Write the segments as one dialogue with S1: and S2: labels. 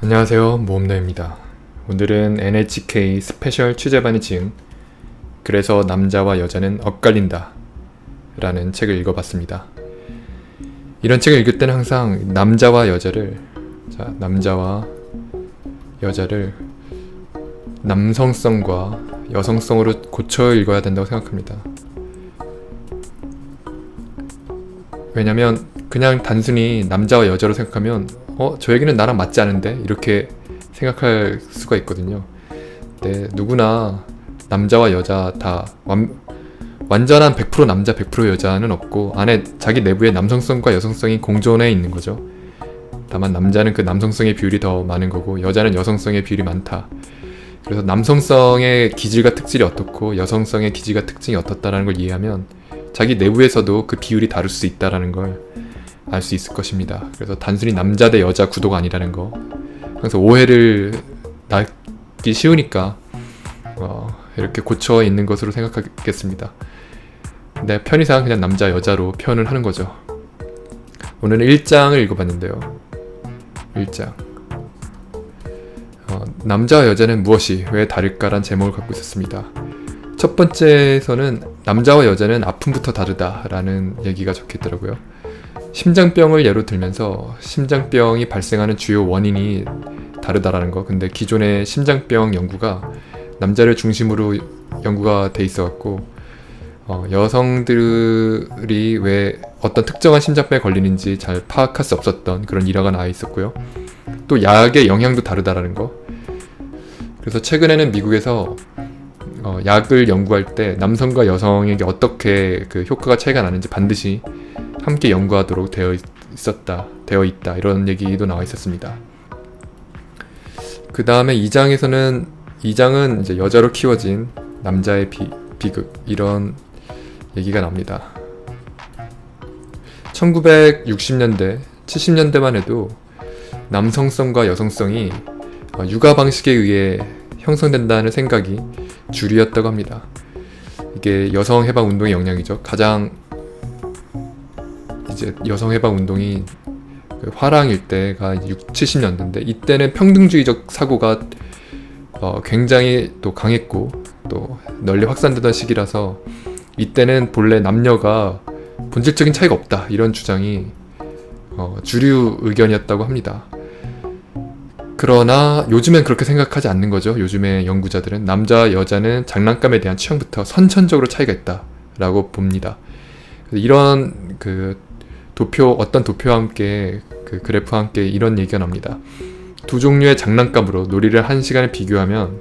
S1: 안녕하세요 모험노입니다. 오늘은 NHK 스페셜 취재반이 지은 그래서 남자와 여자는 엇갈린다 라는 책을 읽어봤습니다. 이런 책을 읽을 때는 항상 남자와 여자를 자 남자와 여자를 남성성과 여성성으로 고쳐 읽어야 된다고 생각합니다. 왜냐면 그냥 단순히 남자와 여자로 생각하면 어, 저 얘기는 나랑 맞지 않은데? 이렇게 생각할 수가 있거든요. 근데 누구나 남자와 여자 다 완, 완전한 100% 남자 100% 여자는 없고 안에 자기 내부에 남성성과 여성성이 공존해 있는 거죠. 다만 남자는 그 남성성의 비율이 더 많은 거고 여자는 여성성의 비율이 많다. 그래서 남성성의 기질과 특질이 어떻고 여성성의 기질과 특징이 어떻다라는 걸 이해하면 자기 내부에서도 그 비율이 다를 수 있다라는 걸 알 수 있을 것입니다. 그래서 단순히 남자 대 여자 구도가 아니라는 거. 그래서 오해를 낳기 쉬우니까 어, 이렇게 고쳐 있는 것으로 생각하겠습니다. 내 편의상 그냥 남자 여자로 표현을 하는 거죠. 오늘은 1장을 읽어봤는데요. 1장. 어, 남자와 여자는 무엇이 왜 다를까란 제목을 갖고 있었습니다. 첫 번째에서는 남자와 여자는 아픔부터 다르다라는 얘기가 적혀 있더라고요. 심장병을 예로 들면서 심장병이 발생하는 주요 원인이 다르다라는 거. 근데 기존의 심장병 연구가 남자를 중심으로 연구가 돼 있어갖고 어, 여성들이 왜 어떤 특정한 심장병에 걸리는지 잘 파악할 수 없었던 그런 일화가 나와 있었고요. 또 약의 영향도 다르다라는 거. 그래서 최근에는 미국에서 어, 약을 연구할 때 남성과 여성에게 어떻게 그 효과가 차이가 나는지 반드시 함께 연구하도록 되어 있었다, 되어 있다 이런 얘기도 나와 있었습니다. 그 다음에 2장에서는 2장은 이제 여자로 키워진 남자의 비, 비극 이런 얘기가 납니다. 1960년대, 70년대만 해도 남성성과 여성성이 어, 육아 방식에 의해 형성된다는 생각이 주류였다고 합니다. 이게 여성 해방 운동의 영향이죠. 가장 이제 여성 해방 운동이 그 화랑일 때가 6, 70년대인데 이때는 평등주의적 사고가 어, 굉장히 또 강했고 또 널리 확산되던 시기라서 이때는 본래 남녀가 본질적인 차이가 없다 이런 주장이 어, 주류 의견이었다고 합니다. 그러나 요즘엔 그렇게 생각하지 않는 거죠. 요즘의 연구자들은 남자 여자는 장난감에 대한 취향부터 선천적으로 차이가 있다라고 봅니다. 이런 그 도표 어떤 도표와 함께 그 그래프와 함께 이런 얘기가 납니다. 두 종류의 장난감으로 놀이를 한 시간을 비교하면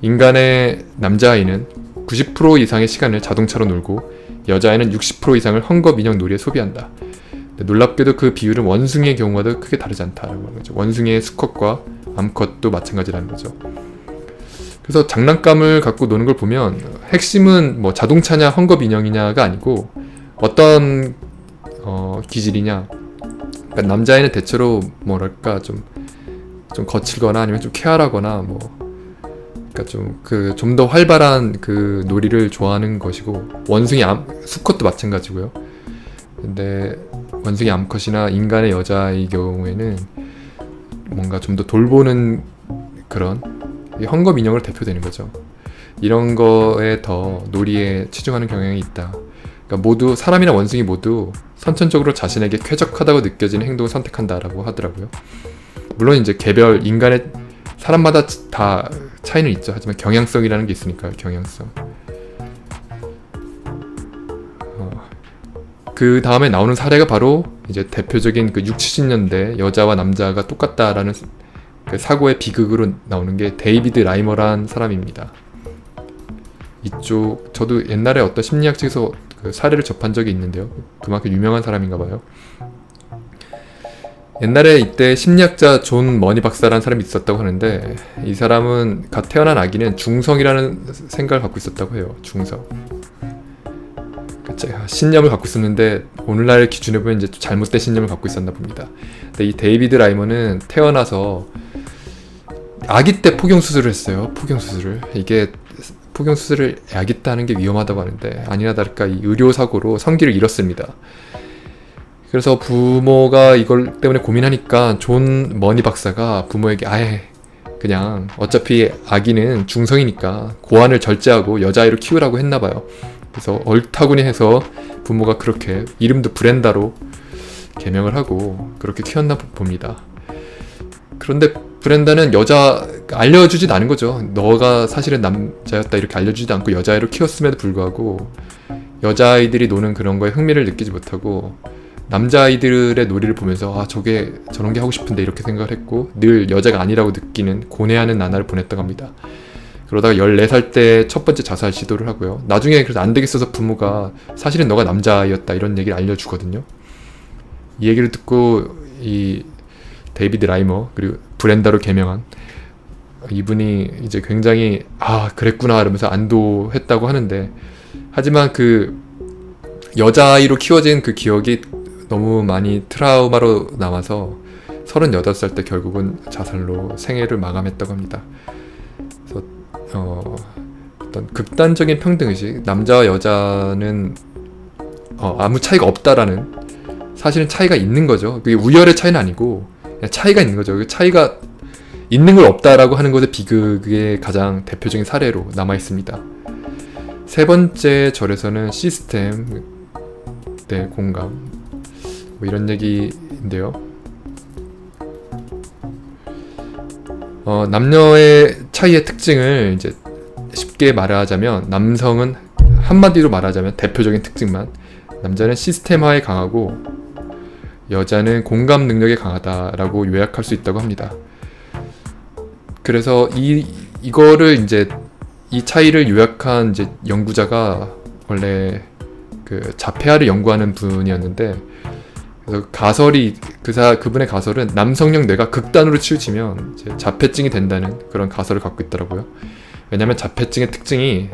S1: 인간의 남자아이는 90% 이상의 시간을 자동차로 놀고 여자아이는 60% 이상을 헝겊 인형 놀이에 소비한다. 놀랍게도 그 비율은 원숭이의 경우와도 크게 다르지 않다라고 하는 거죠. 원숭이의 수컷과 암컷도 마찬가지라는 거죠. 그래서 장난감을 갖고 노는 걸 보면 핵심은 뭐 자동차냐 헝겊 인형이냐가 아니고 어떤 어, 기질이냐. 그러니까 남자애는 대체로 뭐랄까 좀 좀 거칠거나 아니면 좀 쾌활하거나 뭐 그러니까 좀 그 좀 더 활발한 그 놀이를 좋아하는 것이고 원숭이 암 수컷도 마찬가지고요. 근데 원숭이 암컷이나 인간의 여자의 경우에는 뭔가 좀 더 돌보는 그런 헝겊 인형을 대표되는 거죠. 이런 거에 더 놀이에 치중하는 경향이 있다. 그러니까 모두 사람이나 원숭이 모두 선천적으로 자신에게 쾌적하다고 느껴지는 행동을 선택한다라고 하더라고요. 물론 이제 개별 인간의 사람마다 다 차이는 있죠. 하지만 경향성이라는 게 있으니까요. 경향성. 어, 그 다음에 나오는 사례가 바로 이제 대표적인 그 6, 70년대 여자와 남자가 똑같다라는 그 사고의 비극으로 나오는 게 데이비드 라이머란 사람입니다. 이쪽 저도 옛날에 어떤 심리학 책에서 그 사례를 접한 적이 있는데요. 그만큼 유명한 사람인가 봐요. 옛날에 이때 심리학자 존 머니 박사라는 사람이 있었다고 하는데 이 사람은 갓 태어난 아기는 중성이라는 생각을 갖고 있었다고 해요. 중성. 신념을 갖고 있었는데 오늘날 기준에 보면 이제 잘못된 신념을 갖고 있었나 봅니다. 근데 이 데이비드 라이머는 태어나서 아기 때 포경 수술을 했어요. 포경 수술을 이게 포경 수술을 하는 게 위험하다고 하는데 아니나 다를까 이 의료 사고로 성기를 잃었습니다. 그래서 부모가 이걸 때문에 고민하니까 존 머니 박사가 부모에게 아예 그냥 어차피 아기는 중성이니까 고환을 절제하고 여자아이로 키우라고 했나 봐요. 그래서 얼타구니 해서 부모가 그렇게 이름도 브렌다로 개명을 하고 그렇게 키웠나 봅니다. 그런데 브렌다는 여자 알려주지도 않은 거죠. 너가 사실은 남자였다 이렇게 알려주지도 않고 여자아이로 키웠음에도 불구하고 여자아이들이 노는 그런 거에 흥미를 느끼지 못하고 남자아이들의 놀이를 보면서 아 저게 저런 게 하고 싶은데 이렇게 생각을 했고 늘 여자가 아니라고 느끼는 고뇌하는 나날을 보냈다고 합니다. 그러다가 14살 때 첫 번째 자살 시도를 하고요. 나중에 그래서 안 되겠어서 부모가 사실은 너가 남자였다 이런 얘기를 알려주거든요. 이 얘기를 듣고 이 데이비드 라이머 그리고 브렌다로 개명한 이분이 이제 굉장히 아 그랬구나 이러면서 안도했다고 하는데 하지만 그 여자아이로 키워진 그 기억이 너무 많이 트라우마로 남아서 38살 때 결국은 자살로 생애를 마감했다고 합니다. 그래서 어, 어떤 극단적인 평등의식 남자와 여자는 어, 아무 차이가 없다라는 사실은 차이가 있는 거죠. 그게 우열의 차이는 아니고 차이가 있는 거죠. 그 차이가 있는 걸 없다라고 하는 것의 비극의 가장 대표적인 사례로 남아 있습니다. 세 번째 절에서는 시스템 네 공감 뭐 이런 얘기인데요. 어, 남녀의 차이의 특징을 이제 쉽게 말하자면 남성은 한마디로 말하자면 대표적인 특징만 남자는 시스템화에 강하고 여자는 공감 능력에 강하다라고 요약할 수 있다고 합니다. 그래서 이 이거를 이제 이 차이를 요약한 이제 연구자가 원래 그 자폐아를 연구하는 분이었는데 그래서 가설이 그사 그분의 가설은 남성형 뇌가 극단으로 치우치면 자폐증이 된다는 그런 가설을 갖고 있더라고요. 왜냐하면 자폐증의 특징이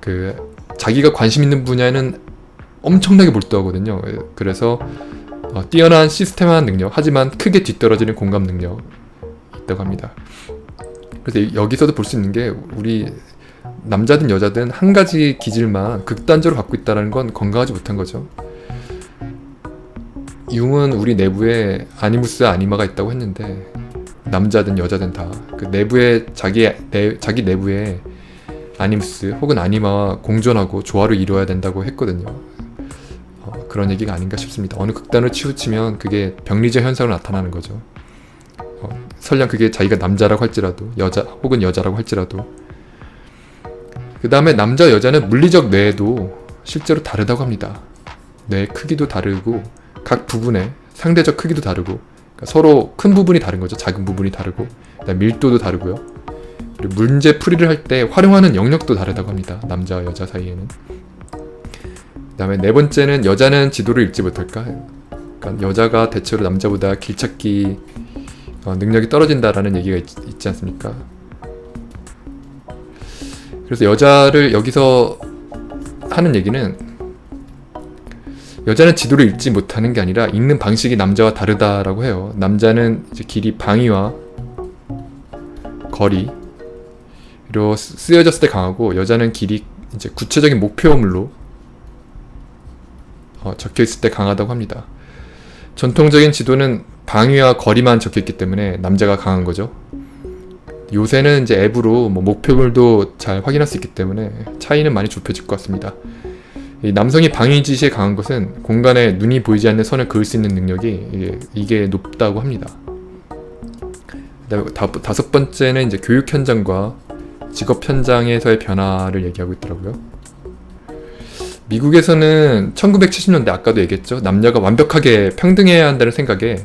S1: 그 자기가 관심 있는 분야에는 엄청나게 몰두하거든요. 그래서 어, 뛰어난 시스템화한 능력, 하지만 크게 뒤떨어지는 공감 능력 있다고 합니다. 그래서 여기서도 볼 수 있는 게 우리 남자든 여자든 한 가지 기질만 극단적으로 갖고 있다는 건 건강하지 못한 거죠. 융은 우리 내부에 아니무스 아니마가 있다고 했는데 남자든 여자든 다 그 내부에 자기 내, 자기 내부에 아니무스 혹은 아니마와 공존하고 조화를 이루어야 된다고 했거든요. 어, 그런 얘기가 아닌가 싶습니다. 어느 극단을 치우치면 그게 병리적 현상으로 나타나는 거죠. 어, 설령 그게 자기가 남자라고 할지라도 여자 혹은 여자라고 할지라도 그 다음에 남자 여자는 물리적 뇌도 실제로 다르다고 합니다. 뇌 크기도 다르고 각 부분의 상대적 크기도 다르고 그러니까 서로 큰 부분이 다른 거죠. 작은 부분이 다르고 밀도도 다르고요. 문제 풀이를 할 때 활용하는 영역도 다르다고 합니다. 남자와 여자 사이에는. 그다음에 네 번째는 여자는 지도를 읽지 못할까? 그러니까 여자가 대체로 남자보다 길찾기 어, 능력이 떨어진다라는 얘기가 있, 있지 않습니까? 그래서 여자를 여기서 하는 얘기는 여자는 지도를 읽지 못하는 게 아니라 읽는 방식이 남자와 다르다라고 해요. 남자는 길이 방위와 거리로 쓰여졌을 때 강하고 여자는 길이 이제 구체적인 목표물로 어, 적혀 있을 때 강하다고 합니다. 전통적인 지도는 방위와 거리만 적혀 있기 때문에 남자가 강한 거죠. 요새는 이제 앱으로 뭐 목표물도 잘 확인할 수 있기 때문에 차이는 많이 좁혀질 것 같습니다. 이 남성이 방위 지시에 강한 것은 공간에 눈이 보이지 않는 선을 그을 수 있는 능력이 이게, 이게 높다고 합니다. 다, 다섯 번째는 이제 교육 현장과 직업 현장에서의 변화를 얘기하고 있더라고요. 미국에서는 1970년대 아까도 얘기했죠. 남녀가 완벽하게 평등해야 한다는 생각에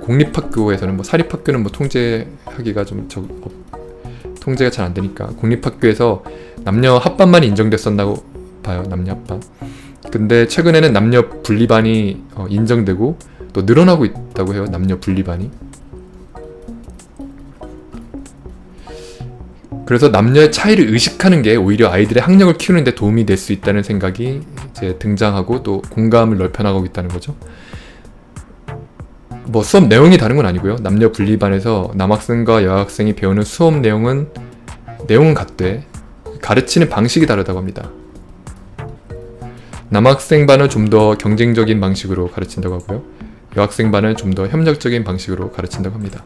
S1: 공립학교에서는 뭐 사립학교는 뭐 통제하기가 좀 적, 어, 통제가 잘 안 되니까 공립학교에서 남녀 합반만 인정됐었나고 봐요 남녀 합반. 근데 최근에는 남녀 분리반이 어, 인정되고 또 늘어나고 있다고 해요 남녀 분리반이. 그래서 남녀의 차이를 의식하는 게 오히려 아이들의 학력을 키우는데 도움이 될 수 있다는 생각이 이제 등장하고 또 공감을 넓혀나가고 있다는 거죠. 뭐 수업 내용이 다른 건 아니고요. 남녀 분리반에서 남학생과 여학생이 배우는 수업 내용은 내용은 같되 가르치는 방식이 다르다고 합니다. 남학생 반은 좀 더 경쟁적인 방식으로 가르친다고 하고요. 여학생 반은 좀 더 협력적인 방식으로 가르친다고 합니다.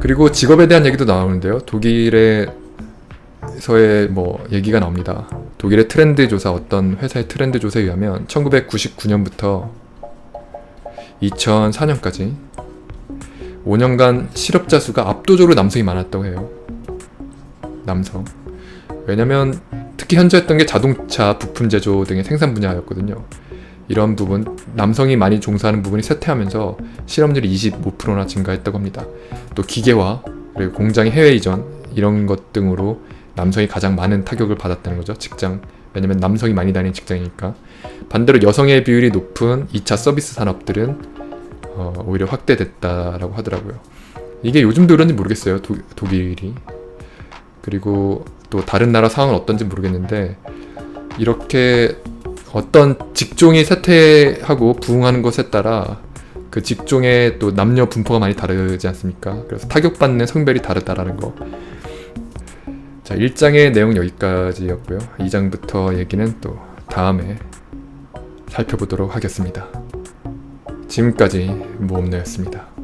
S1: 그리고 직업에 대한 얘기도 나오는데요. 독일에서의 뭐 얘기가 나옵니다. 독일의 트렌드 조사 어떤 회사의 트렌드 조사에 의하면 1999년부터 2004년까지 5년간 실업자 수가 압도적으로 남성이 많았다고 해요. 남성. 왜냐면 특히 현저했던 게 자동차 부품 제조 등의 생산 분야였거든요. 이런 부분 남성이 많이 종사하는 부분이 쇠퇴하면서 실업률이 25%나 증가했다고 합니다. 또 기계화 그리고 공장의 해외 이전 이런 것 등으로 남성이 가장 많은 타격을 받았다는 거죠. 직장 왜냐면 남성이 많이 다니는 직장이니까 반대로 여성의 비율이 높은 2차 서비스 산업들은 어, 오히려 확대됐다라고 하더라고요. 이게 요즘도 그런지 모르겠어요. 도, 독일이 그리고 또 다른 나라 상황은 어떤지 모르겠는데 이렇게 어떤 직종이 쇠퇴하고 부흥하는 것에 따라 그 직종의 또 남녀 분포가 많이 다르지 않습니까? 그래서 타격받는 성별이 다르다라는 거. 자, 1장의 내용 여기까지였고요. 2장부터 얘기는 또 다음에 살펴보도록 하겠습니다. 지금까지 모험너였습니다.